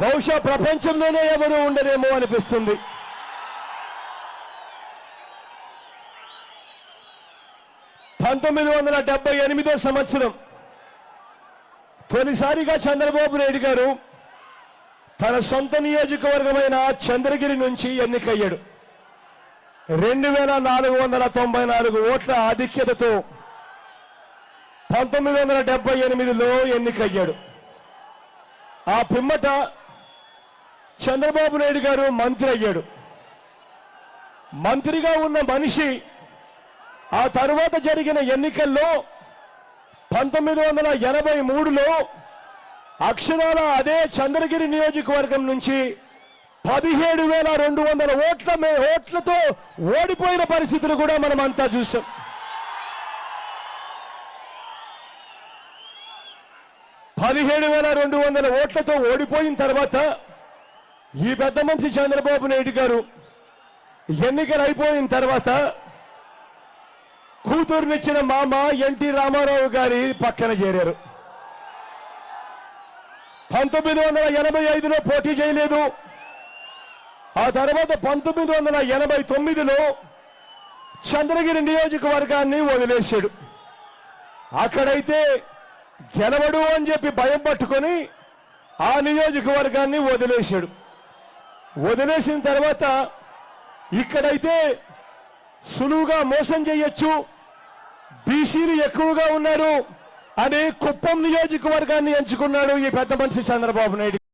బహుశా ప్రపంచంలోనే ఎవరు ఉండరేమో అనిపిస్తుంది. పంతొమ్మిది వందల డెబ్బై ఎనిమిదో సంవత్సరం తొలిసారిగా చంద్రబాబు నాయుడు గారు తన సొంత నియోజకవర్గమైన చంద్రగిరి నుంచి ఎన్నికయ్యాడు. రెండు వేల నాలుగు వందల తొంభై నాలుగు ఓట్ల ఆధిక్యతతో పంతొమ్మిది వందల డెబ్బై ఎనిమిదిలో ఎన్నికయ్యాడు. ఆ పిమ్మట చంద్రబాబు నాయుడు గారు మంత్రి అయ్యాడు. మంత్రిగా ఉన్న మనిషి ఆ తరువాత జరిగిన ఎన్నికల్లో పంతొమ్మిది వందల ఎనభై మూడులో అక్షరాల అదే చంద్రగిరి నియోజకవర్గం నుంచి పదిహేడు వేల రెండు వందల ఓట్ల మే- ఓట్లతో ఓడిపోయిన పరిస్థితులు కూడా మనం అంతా చూసాం. పదిహేడు వేల రెండు వందల ఓట్లతో ఓడిపోయిన తర్వాత ఈ పెద్ద మనిషి చంద్రబాబు నాయుడు గారు ఎన్నికలు అయిపోయిన తర్వాత కూతురునిచ్చిన మామ ఎన్టీ రామారావు గారి పక్కన చేరారు. పంతొమ్మిది వందల ఎనభై ఐదులో పోటీ చేయలేదు. ఆ తర్వాత పంతొమ్మిది వందల ఎనభై తొమ్మిదిలో చంద్రగిరి నియోజకవర్గాన్ని వదిలేశాడు. అక్కడైతే గెలవడు అని చెప్పి భయం పట్టుకొని ఆ నియోజకవర్గాన్ని వదిలేశాడు. వదిలేసిన తర్వాత ఇక్కడైతే సులువుగా మోసం చేయొచ్చు. బీసీలు ఎక్కువగా ఉన్నారు. అని కుప్పం నియోజకవర్గాన్ని ఎంచుకున్నాడు ఈ పెద్ద మనిషి చంద్రబాబు నాయుడు